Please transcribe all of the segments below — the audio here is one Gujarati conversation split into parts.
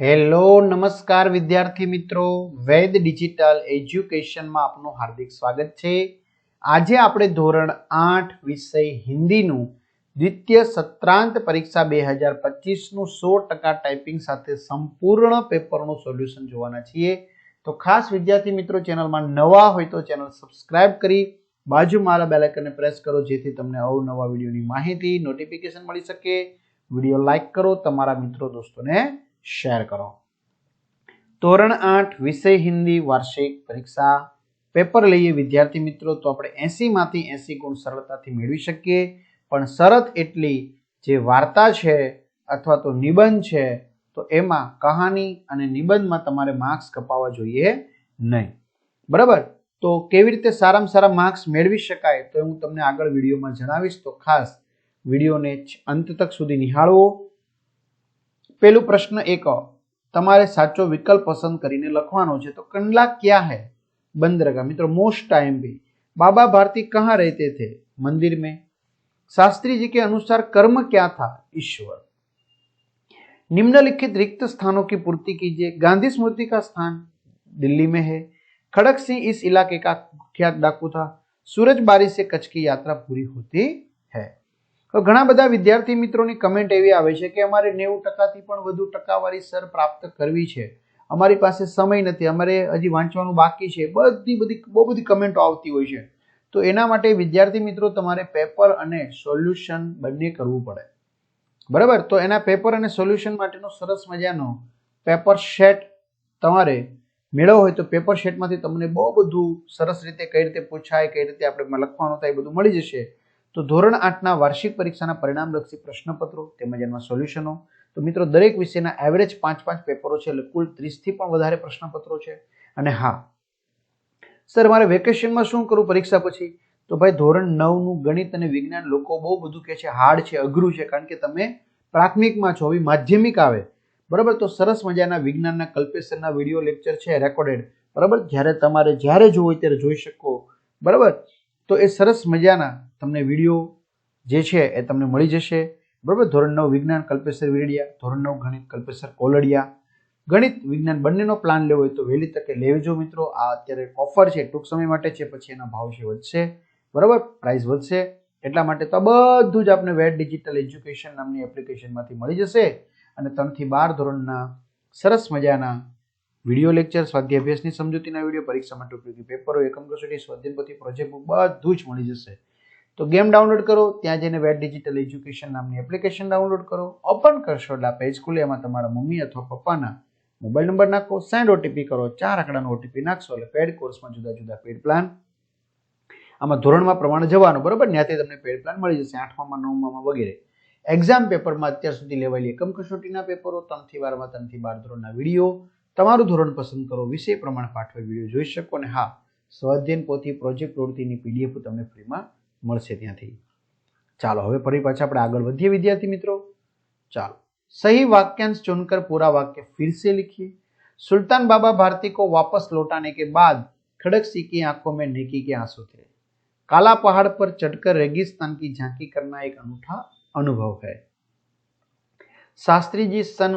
હેલો, નમસ્કાર વિદ્યાર્થી મિત્રો. વેદ ડિજિટલ એજ્યુકેશનમાં આપનું હાર્દિક સ્વાગત છે. આજે આપણે ધોરણ આઠ વિષય હિન્દીનું દ્વિતીય સત્રાંત પરીક્ષા બે હજાર પચીસનું સો ટકા ટાઈપિંગ સાથે સંપૂર્ણ પેપરનું સોલ્યુશન જોવાના છીએ. તો ખાસ વિદ્યાર્થી મિત્રો, ચેનલમાં નવા હોય તો ચેનલ સબસ્ક્રાઇબ કરી બાજુમાં મારા બેલાઇકનને પ્રેસ કરો, જેથી તમને અવનવા વિડીયોની માહિતી, નોટિફિકેશન મળી શકે. વીડિયો લાઇક કરો, તમારા મિત્રો, દોસ્તોને શેર કરો. ધોરણ આઠ, વિષય હિન્દી, વાર્ષિક પરીક્ષા. પેપર લઈએ વિદ્યાર્થી મિત્રો, તો આપણે એસી માંથી એસી ગુણ સરળતાથી મેળવી શકીએ. પણ શરત એટલી, જે વાર્તા છે અથવા તો નિબંધ છે, તો એમાં કહાની અને નિબંધમાં તમારે માર્ક્સ કપાવવા જોઈએ નહીં. બરાબર? તો કેવી રીતે સારામાં સારા માર્ક્સ મેળવી શકાય, તો હું તમને આગળ વિડીયોમાં જણાવીશ. તો ખાસ વિડીયોને અંત તક સુધી નિહાળવો પેલું પ્રશ્ન એક તમારે સાચો વિકલ્પ પસંદ કરીને લખવાનો છે તો કંડલા ક્યાં है बंद रखा मित्रों मोस्ट टाइम भी बाबा भारती कहाँ रहते थे मंदिर में शास्त्री जी के अनुसार कर्म क्या था ईश्वर निम्नलिखित रिक्त स्थानों की पूर्ति कीजिए गांधी स्मृति का स्थान दिल्ली में है खड़क सिंह इस इलाके का कुख्यात डाकू था सूरज बारी से कच्छ की यात्रा पूरी होती है તો ઘણા બધા વિદ્યાર્થી મિત્રોની કમેન્ટ એવી આવે છે કે અમારે નેવું ટકાથી પણ વધુ ટકાવારી સર પ્રાપ્ત કરવી છે. અમારી પાસે સમય નથી, અમારે હજી વાંચવાનું બાકી છે. બધી બધી, બહુ બધી કમેન્ટો આવતી હોય છે. તો એના માટે વિદ્યાર્થી મિત્રો તમારે પેપર અને સોલ્યુશન બંને કરવું પડે. બરાબર? તો એના પેપર અને સોલ્યુશન માટેનો સરસ મજાનો પેપર સેટ તમારે મેળવવો હોય તો પેપર શેટમાંથી તમને બહુ બધું સરસ રીતે કઈ રીતે પૂછાય, કઈ રીતે આપણે લખવાનું થાય એ બધું મળી જશે. તો ધોરણ આઠના વાર્ષિક પરીક્ષાના પરિણામલક્ષી પ્રશ્નપત્રો તેમજ એમાં સોલ્યુશનો. તો મિત્રો, દરેક વિષયના એવરેજ પાંચ પાંચ પેપરો છે, એટલે કુલ ત્રીસથી પણ વધારે પ્રશ્નપત્રો છે. અને હા, સર, મારે વેકેશનમાં શું કરું પરીક્ષા પછી? તો ભાઈ, ધોરણ નવનું ગણિત અને વિજ્ઞાન લોકો બહુ બધું કહે છે, હાર્ડ છે, અઘરું છે, કારણ કે તમે પ્રાથમિકમાં છો, હવે માધ્યમિક આવે. બરાબર? તો સરસ મજાના વિજ્ઞાનના કલ્પેશનના વીડિયો લેક્ચર છે રેકોર્ડેડ બરાબર? જ્યારે તમારે જ્યારે જોવું હોય ત્યારે જોઈ શકો. બરાબર? તો એ સરસ મજાના તમને વીડિયો જે છે એ તમને મળી જશે. બરાબર? ધોરણ નવ વિજ્ઞાન કલ્પેશ્વર વિરડિયા, ધોરણ નવ ગણિત કલ્પેશ્વર કોલડિયા. ગણિત વિજ્ઞાન બંનેનો પ્લાન લેવો હોય તો વહેલી તકે લેવજો મિત્રો. આ અત્યારે ઓફર છે, ટૂંક સમય માટે છે, પછી એના ભાવ છે વધશે. બરાબર? પ્રાઇસ વધશે. એટલા માટે તો બધું જ આપણે વેટ ડિજિટલ એજ્યુકેશન નામની એપ્લિકેશનમાંથી મળી જશે. અને ત્રણથી બાર ધોરણના સરસ મજાના વીડિયો લેક્ચર સ્વાધ્યાય અભ્યાસની સમજૂતીના વીડિયો, પરીક્ષા માટે ઉપયોગી પેપરો, એકમ કસોટી સ્વાધ્યાયપતિ પ્રોજેક્ટ બુક, બધું જ મળી જશે. તો ગેમ ડાઉનલોડ કરો, ત્યાં જઈને વેટ ડિજિટલ એજ્યુકેશન નામની એપ્લિકેશન ડાઉનલોડ કરો, ઓપન કરશો એટલે પેજ ખુલે, એમાં તમારા મમ્મી અથવા પપ્પાના મોબાઈલ નંબર નાખો, સેન્ડ ઓટીપી કરો, ચાર આંકડાનો ઓટીપી નાખશો એટલે પેડ કોર્સમાં જુદા જુદા પેડ પ્લાન આમાં ધોરણમાં પ્રમાણે જવાનું, બરાબર? ત્યાંથી તમને પેડ પ્લાન મળી જશે, આઠમામાં, નવમામાં વગેરે. એક્ઝામ પેપરમાં અત્યાર સુધી લેવાયેલી એકમ કસોટીના પેપરો, ત્રણથી બારમાં, ત્રણથી બાર ધોરણના વીડિયો તમારું ધોરણ પસંદ કરો વિષય પ્રમાણે પાઠવેલ વિડીયો જોઈ શકો અને હા સ્વાધ્યાયન પોથી પ્રોજેક્ટ પ્રવૃત્તિની પીડીએફ તમને ફ્રીમાં મળશે ત્યાંથી ચાલો હવે ફરી પાછા આપણે આગળ વધીએ વિદ્યાર્થી મિત્રો ચાલો सही वाक्यांश चुनकर पूरा वाक्य फिर से लिखिए सुल्तान बाबा भारती को वापस लौटाने के बाद खड़क सिंह की आंखों में नेकी के आंसू थे काला पहाड़ पर चढ़कर रेगिस्तान की झांकी करना एक अनूठा अनुभव है शास्त्री जी सन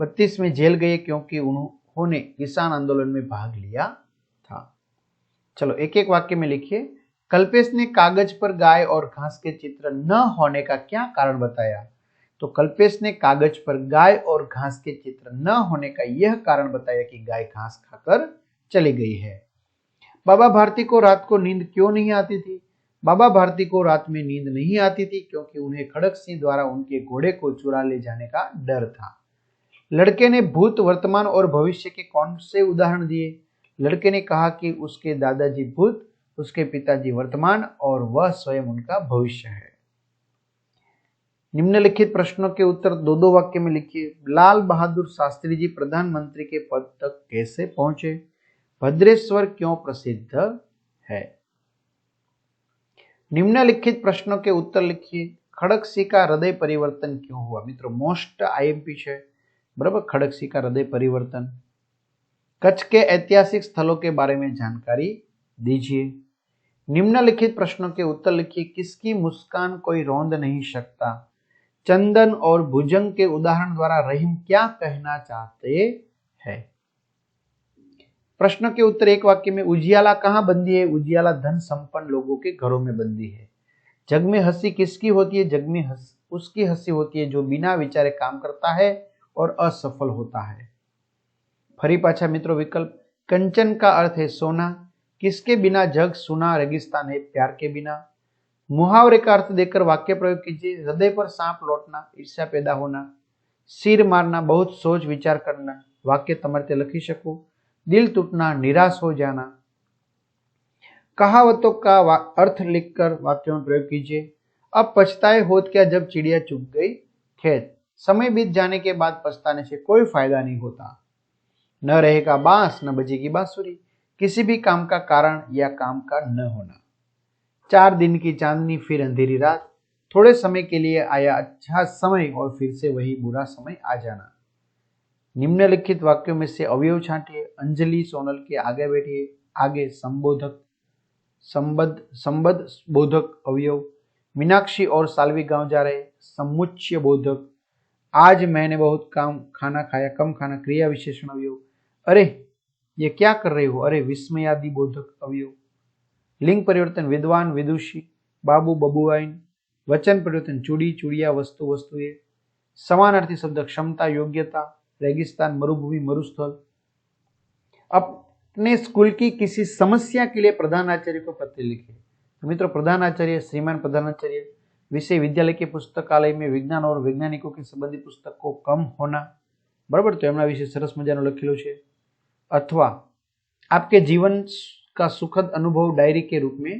1932 में जेल गए क्योंकि उन्होंने किसान आंदोलन में भाग लिया था। चलो एक एक वाक्य में लिखिए। कल्पेश ने कागज़ पर गाय और घास के चित्र न होने का क्या कारण बताया? तो कल्पेश ने कागज़ पर गाय और घास के चित्र न होने का यह कारण बताया कि गाय घास खाकर चली गई है। बाबा भारती को रात को नींद क्यों नहीं आती थी? बाबा भारती को रात में नींद नहीं आती थी क्योंकि उन्हें खड़क सिंह द्वारा उनके घोड़े को चुरा ले जाने का डर था। लड़के ने भूत, वर्तमान और भविष्य के कौन से उदाहरण दिए? लड़के ने कहा कि उसके दादाजी भूत, उसके पिताजी वर्तमान और वह स्वयं उनका भविष्य है। निम्नलिखित प्रश्नों के उत्तर दो दो वाक्य में लिखिए। लाल बहादुर शास्त्री जी प्रधानमंत्री के पद तक कैसे पहुँचे? भद्रेश्वर क्यों प्रसिद्ध है? निम्नलिखित प्रश्नों के उत्तर लिखिए। खड़क सिंह का हृदय परिवर्तन क्यों हुआ? मित्रों मोस्ट आई आईएमपी है बराबर खड़क सिंह का हृदय परिवर्तन। कच्छ के ऐतिहासिक स्थलों के बारे में जानकारी दीजिए। निम्नलिखित प्रश्नों के उत्तर लिखिए, किसकी मुस्कान कोई रोंद नहीं सकता चंदन और भुजंग के उदाहरण द्वारा रहीम क्या कहना चाहते हैं? प्रश्न के उत्तर एक वाक्य में, उजियाला कहाँ बंदी है? उजियाला धन संपन्न लोगों के घरों में बंदी है। जग में हँसी किसकी होती है? जग में हंस, उसकी हँसी होती है जो बिना विचारे काम करता है। और असफल होता है फरी पाछा मित्रों विकल्प कंचन का अर्थ है सोना किसके बिना जग सुना रेगिस्तान है प्यार के बिना मुहावरे का अर्थ देकर वाक्य प्रयोग कीजिए हृदय पर सांप लौटना ईर्ष्या पैदा होना सिर मारना बहुत सोच विचार करना वाक्य તમારે લખી શકો दिल टूटना निराश हो जाना कहावतों का अर्थ लिखकर वाक्य में प्रयोग कीजिए अब पछताए होत क्या जब चिड़िया चुग गई खेत समय बीत जाने के बाद पछताने से कोई फ़ायदा नहीं होता। न रहेगा बाँस, न बजेगी बांसुरी। किसी भी काम का कारण या काम का न होना। चार दिन की चांदनी, फिर अंधेरी रात। थोड़े समय के लिए आया अच्छा समय और फिर से वही बुरा समय आ जाना। निम्नलिखित वाक्यों में से अवयव छांटिए, अंजलि सोनल के आगे बैठिए। आगे संबोधक, संबद्ध संबद्ध बोधक अवयव। मीनाक्षी और सालवी गाँव जा रहे समुच्य बोधक। आज मैंने बहुत काम, खाना खाया, कम खाना, क्रिया विशेषण अवयव। अरे, ये क्या कर रहे हो? अरे, विस्मयादि बोधक अवयव। लिंग परिवर्तन, विद्वान, विदुषी, बाबू, बबुआइन, वचन परिवर्तन, चूड़ी, चूड़िया, वस्तु वस्तु वस्तुए समानार्थी शब्द, क्षमता, योग्यता, रेगिस्तान, मरुभूमि, मरुस्थल। अपने स्कूल की किसी समस्या के लिए प्रधानाचार्य को पत्र लिखे। मित्रों प्रधानाचार्य श्रीमान प्रधानाचार्य विषय विद्यालय के पुस्तकालय में विज्ञान और वैज्ञानिकों के संबंधी पुस्तक को कम होना बराबर तो એમના વિશે સરસ મજાનું લખેલું છે અથવા आपके जीवन का सुखद अनुभव डायरी के रूप में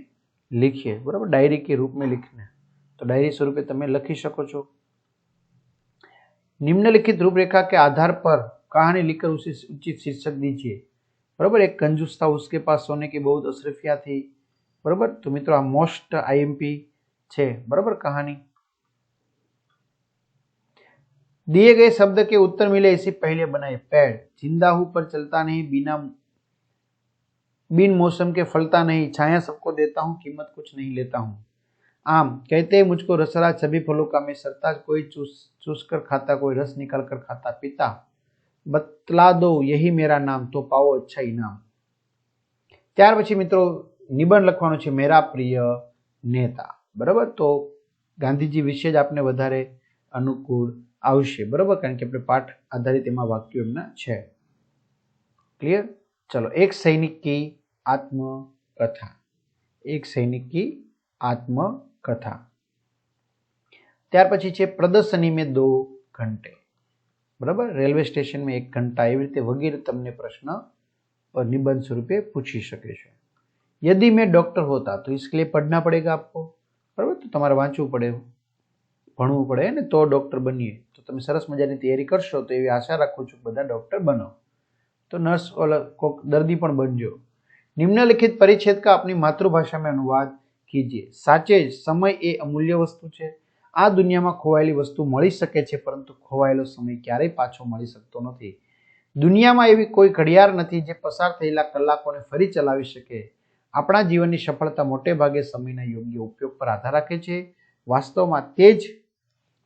लिखिए बराबर डायरी के रूप में लिखना तो डायरी स्वरूपे તમે લખી શકો છો निम्नलिखित रूपरेखा के आधार पर कहानी लिखकर उसे उचित शीर्षक दीजिए बराबर एक कंजूस था उसके पास सोने की बहुत अशरफिया थी बराबर तो मित्रों आ मोस्ट आईएमपी છે બરાબર कहानी दिए गए शब्द के उत्तर मिले इसी पहले बनाए पेड़ जिंदा हूं पर चलता नहीं बिना बिन मौसम के फलता नहीं छाया सबको देता हूं कीमत कुछ नहीं लेता हूं आम कहते हैं मुझको रसरा सभी फलों का मैं सरता कोई चूस चूस कर खाता कोई रस निकाल कर खाता पिता बतला दो यही मेरा नाम तो पाओ अच्छा इनाम ત્યાર પછી મિત્રો નિબંધ લખવાનો છે મેરા પ્રિય નેતા બરાબર? તો ગાંધીજી વિશે જ આપણે વધારે અનુકૂળ આવશે. બરાબર? કારણ કે આપણે પાઠ આધારિત એમાં વાક્યો એમના છે. ક્લિયર ચલો, એક સૈનિક કી આત્મકથા. એક સૈનિક કી આત્મકથા. ત્યાર પછી છે પ્રદર્શની મેં દો ઘંટે. બરાબર? રેલવે સ્ટેશનમાં એક ઘંટા એવી રીતે વગેરે તમને પ્રશ્ન નિબંધ સ્વરૂપે પૂછી શકે છે. યદિ મેં ડૉક્ટર હોતા, તો ઇસકે લીએ પડના પડેગા આપકો બરાબર? તો તમારે વાંચવું પડે ભણવું પડે ને તો ડૉક્ટર બનીએ. તો તમે સરસ મજાની તૈયારી કરશો તો એવી આશા રાખું છું બધા ડૉક્ટર બનો. તો નર્સ ઓલા કોક દર્દી પણ બનજો. નિમ્નલિખિત પરિચ્છેદ કા આપની માતૃભાષામાં અનુવાદ કીજીએ. સાચે જ સમય એ અમૂલ્ય વસ્તુ છે. આ દુનિયામાં ખોવાયેલી વસ્તુ મળી શકે છે પરંતુ ખોવાયેલો સમય ક્યારેય પાછો મળી શકતો નથી. દુનિયામાં એવી કોઈ ઘડિયાળ નથી જે પસાર થયેલા કલાકોને ફરી ચલાવી શકે. આપણા જીવનની સફળતા મોટે ભાગે સમયના યોગ્ય ઉપયોગ પર આધાર રાખે છે. વાસ્તવમાં તે જ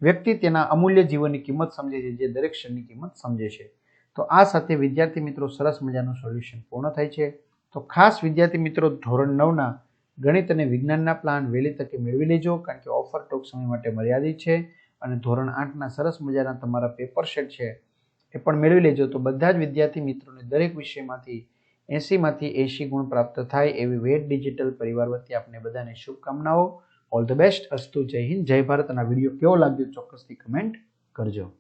વ્યક્તિ તેના અમૂલ્ય જીવનની કિંમત સમજે છે, જે દરેક ક્ષણની કિંમત સમજે છે. તો આ સાથે વિદ્યાર્થી મિત્રો સરસ મજાનું સોલ્યુશન પૂર્ણ થાય છે. તો ખાસ વિદ્યાર્થી મિત્રો, ધોરણ નવના ગણિત અને વિજ્ઞાનના પ્લાન વહેલી તકે મેળવી લેજો, કારણ કે ઓફર ટૂંક સમય માટે મર્યાદિત છે અને ધોરણ આઠના સરસ મજાના તમારા પેપર સેટ છે, એ પણ મેળવી લેજો. તો બધા જ વિદ્યાર્થી મિત્રોને દરેક વિષયમાંથી એંસીમાંથી એંશી ગુણ પ્રાપ્ત થાય એવી વેટ ડિજિટલ પરિવાર વતી આપને બધાને શુભકામનાઓ. ઓલ ધ બેસ્ટ અસ્તુ જય હિન્દ. જય ભારત. અને વીડિયો કેવો લાગ્યો ચોક્કસથી કમેન્ટ કરજો.